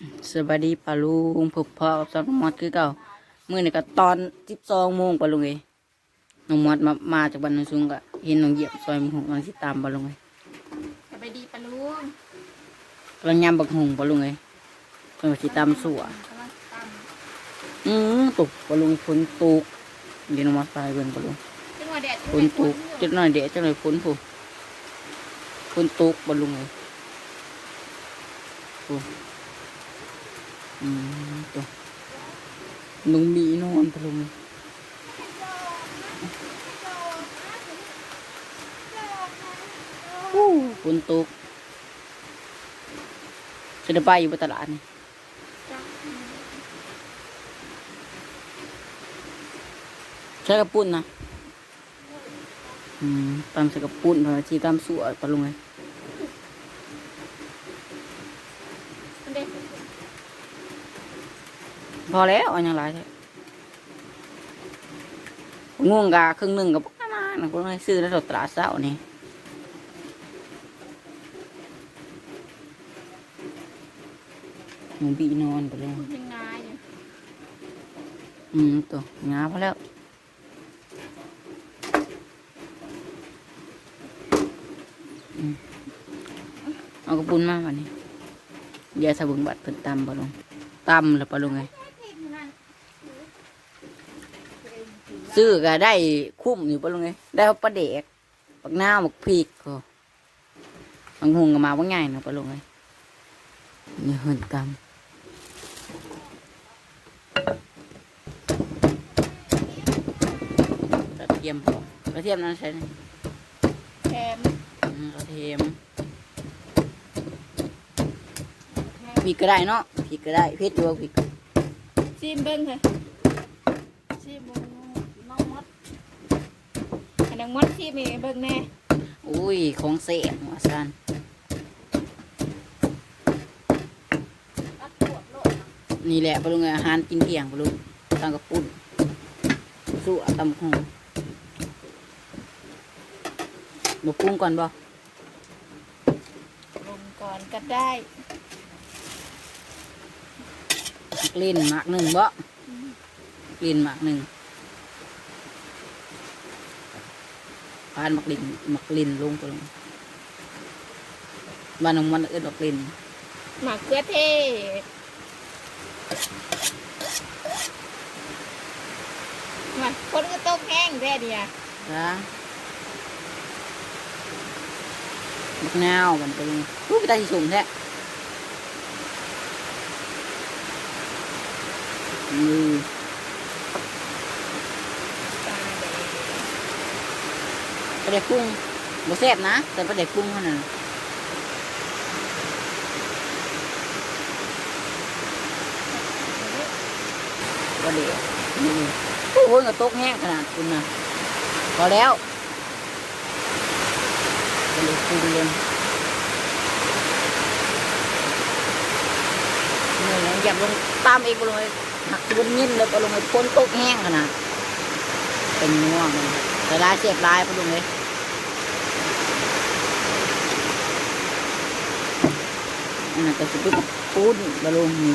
สวัสดีปาลุงพบพ่อสาวน้องมอดคือเก่ามื่อนี่ก็ตอนสิบสองโมงปาลุงเอ้ยน้องมอดมามาจากบ้านนนซุงก็เห็นน้องเหยียบซอยมหงกำลังสิตามปาลุงเอ้ยสบายดีปะลุงกำลังยำบักหงปาลุงเอ้ยเพิ่นว่าสิตามสัวอือตกปาลุงฝนตกเดี๋ยวน้องมอดไปเบิ่งปาลุงฝนตกจักหน่อยเดี๋ยวจักหน่อยฝนผู้ฝนตกปาลุงเอ้ยผู้ อืมตัวลุงมีนอนปาลุงอู้ฝนตกจะได้ไปอยู่ตลาดนี่ใช้กระปุ่นนะอืมตามใส่กระปุ่นพอที่ตามสวยปะลุงไงนเด็ด พอแล้วเอันยังไรใช่ง่วงกาครึ่งหนึ่งกับประมาณนะพวกนี้ซื้อแล้วตลาดเช้านี่หมูบีนอนไปเลยพูดยังไงอยู่อืมตัวงาพอแล้วอืมเอากระปุนมาวันนี้ยาสบุงบัดเพิ่นตำปะลงตำแล้วปะลงไง ซื้อก็ได้คุ้มอยู่ปะลงไงได้ปลาเด็กปักหน้าหมกพริกก็บางหงก็มาว่าง่ายนะปะลงไงนี่เหินตำกระเทียมพอกระเทียมนั้นใช้ไหมแถมอืมกระเทียมพริกก็ได้เนาะพริกก็ได้เพชรอยู่ว่าพริกซีมเบิ้งค่ะซีมเบิ้งน้องมดให้น้อง มดซีมให้เบิ้งแน่อุ้ยของเสียหัวซันตัดปวดโลดนี่แหละปลุงอาหารกินเที่ยงปลุงตังกระปุ่นสู้เอาตำหงบกปรุงก่อนบ่ลงก่อนก็ได้กลิ่นหมากหนึ่งบ่กลิ่นหมากหนึ่ง พานหมักลิ่นหมักลิ่นลงปลุงบ้านของมันเอิ้นหมักลิ่นหมักเกลือเทศมาคนก็ต้มแห้งแท้เดียวจ้าบักนาวมันเป็นรูปตาสีสูงแท้มือตาแดง ป ลาเด็กกุ้งบ่แซ่บนะ แต่ปลาเด็กกุ้งเท่านั้นปลาเด็กนี่โอ้โหกระตกแห้งขนาดคุณนะพอแล้วปลาเด็กกุ้งเลยนี่นะหยับลงตามเองไปลงไปหักบนยินเลยไปลงไปพ้นตกแห้งขนาดเป็นง่วงเลยแต่ลายเสียบลายไปลงเลย อันนั้นก็จะเป็นปูนบะลงนี่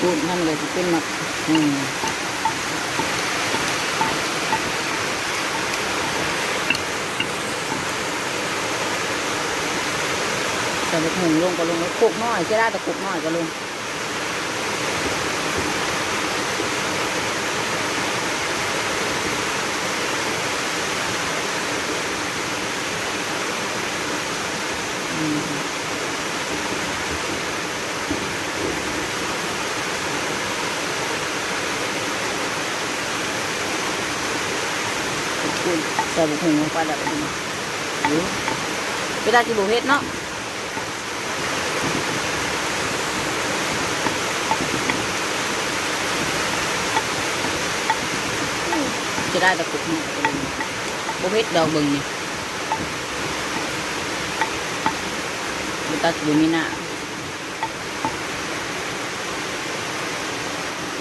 ปูนนั่นเลยจะเป็นหมักอืมใส่ไปหุงลงก็ลงแล้วโคกน้อยจะได้แต่โคกน้อยก็ลงอืม คุณใส่บุกหุงลงไปแบบนี้หรือเวลาที่บุเฮ็ดเนาะจะได้ตะกุกเนาะบุเฮ็ดดอกเบิ่งนี่บุตัดบุมีหน้า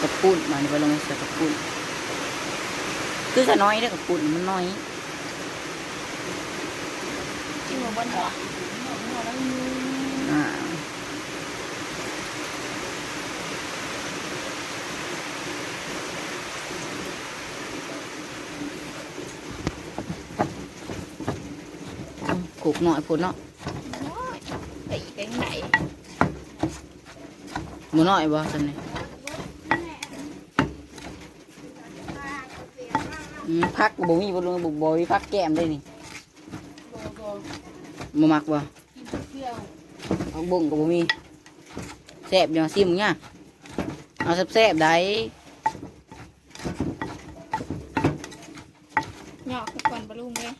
กระปุ้นมานี่ไปลงใส่กระปุ้นคือจะน้อยได้อกับปุ่นมันน้อย quên hả à. cục nội phụ nó muốn nội vào tầm này ừ, phát của bố luôn bố bố phát kèm đây này บบ่มักบ่กินเปรี้ยวเอาบ่งก็บ่มีแซ่บอยู่ซิมเนี่ยเอาแซ่บๆได้หยอกก่อนปลาลุงเลย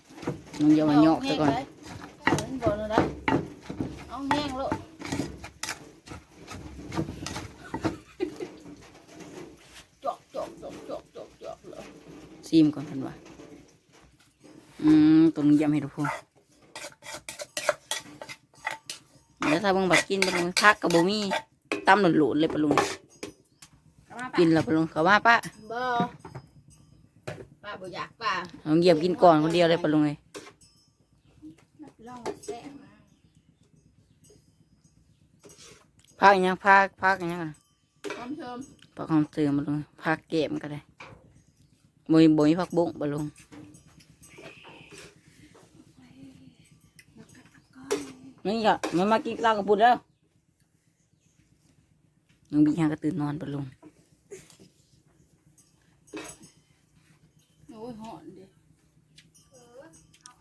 น้องอย่ามาเหยอกซะก่อนเห็นบ่เลยนะเอาแห้งแล้วจอกจอกจอกจอกจอกจอกเลยซิมก่อนเพิ่นว่าอืมตัวนี้ยำให้ทุกคนแล้วถ้าเบิ่งบัดกินบ่ลุงพักก็บ่มีตำหลุดๆเลยปะลุงกินแล้วปะลุงเขาว่าป้าบ่ป้าบ่อยากป้าน้องเหยียบกินก่อนคนเดียวเลยปะลุงเอ้ยลองแซ่บมาพักอีหยังพักพักอีหยังอะพร้อมเชิมพักหอมเติมปะลุงพักเก็บก็ได้บ่มีบ่มีพักบุ้งปะลุง นี่ก็มันมากินเหล้ากับปุดแล้วน้องบีหางก็ตื่นนอนปะลุงโอ้ยหอนเด้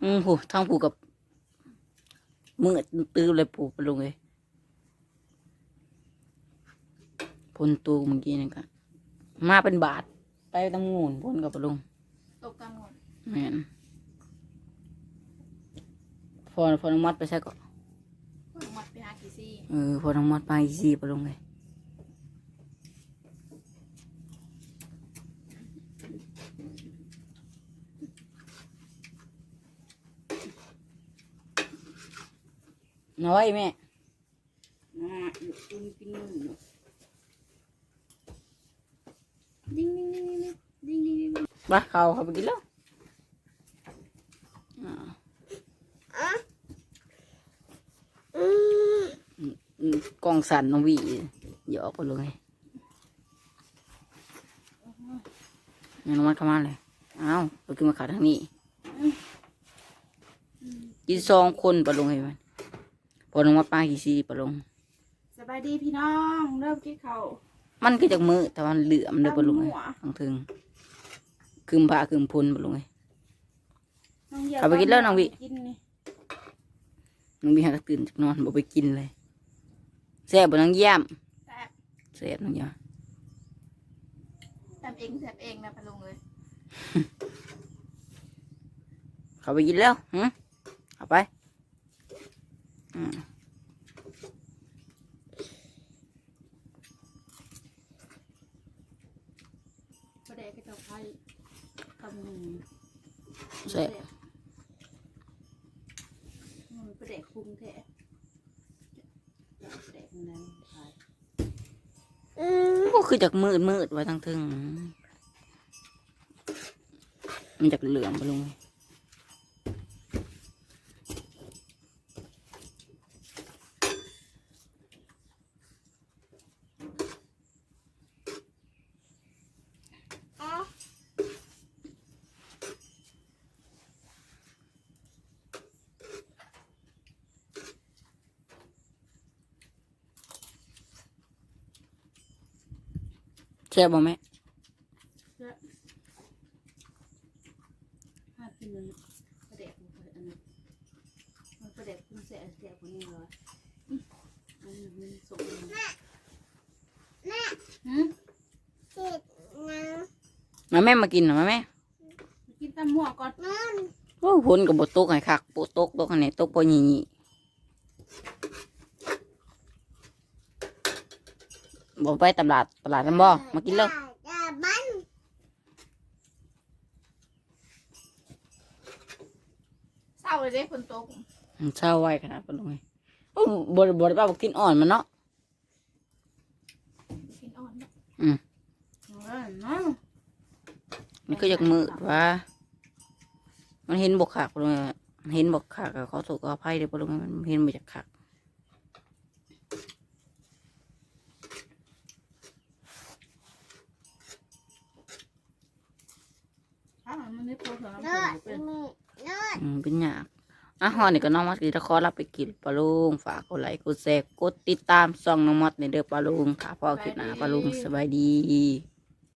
อืมผูท้องผูกับมืดตื้อเลยผูปะลุงเอ้ยพนตูเมื่อกี้นี่ก็มาเป็นบาท ไปตำงูนพ่นกับปะลุงตกกลางหมดแม่นพอพอน้องมัดไปใช่ก็หมดไปหากี่ซี่ เออพอน้องมัดไปอีซี่ปะลุงเลยน้อยแม่อ่ากินกินดิ้งดิ้งดิ้งดิ้งดิ้งดิ้งดิ้งไปเขาเขาไปกินแล้วอ่าอืม กล้องสั่นน้องหวีหยอกไปเลยงั้นน้องมัดเข้ามาเลยเอ้าวไปขึ้นมาขาทางนี้กินสองคนปะลงให้มันพอน้องมัดปลากี่ซีปะลงสบายดีพี่น้องเริ่มกินข้าวมันก็จากมือแต่มันเหลื่อมเลยปะลงเลยทางถึงคืมผ้าคืมพุนปะลงเลยน้องหยียบเอาไปกินแล้วน้องวิกินนี่น้องบีหากตื่นจากนอนบอกไปกินเลย แซ่บบ่น้องเยี่ยมแซ่บแซ่บน้องเยี่ยมทำเองแซ่บเองนะปะลุงเลยเขาไปกินแล้วหึเอาไปอืมประเดกก็จะไพ่คำหนึ่งแซ่บอืมประเดกปรุงแท้ กนั้นขายก็คือจากมืดมืดไว้ทั้งทึงมันจากเหลืองไปลง ซ่บบ่แม่ห้าเป็นเลยประเดกมันอันนั้นมันประเดกคุณแซ่บแซ่บกว่านี้เลยอืมอันนี้มันสมแม่แม่หืมมาแม่มากินหน่อยมาแม่กินตำหัวก่อนโอ้ผลกับบตกให้คักบตกตกอันไหนตกปหยี่ บ่ไปตลาดตลาดน้ำบ่มากินเลยเศร้าเลยเด้คนโตกอืมเช้าไว้ขนาดปะลุงไงโอ้บดบดป้าบอกกินอ่อนมันเนาะกินอ่อนเนาะอืมเออเนาะมันก็อยากมืดว่า มันเห็นบกขากปะลุงอะเห็นบกขากเขาถูกเขาไพ่เลยปะลุงมันเห็นมาจากขาก อ้าวมันไม่ พอสำหรับเลิศเป็นนี่เลิศอืมเป็นหยากอะฮอนี่ก็น้องมอสกีตะคอรับไปกินปลาลุงฝากกดไลค์กดแชร์กดติดตามช่องน้องมอสในเด้อปลาลุงค่ะพ่อคลิปหน้าปลาลุงสบายดี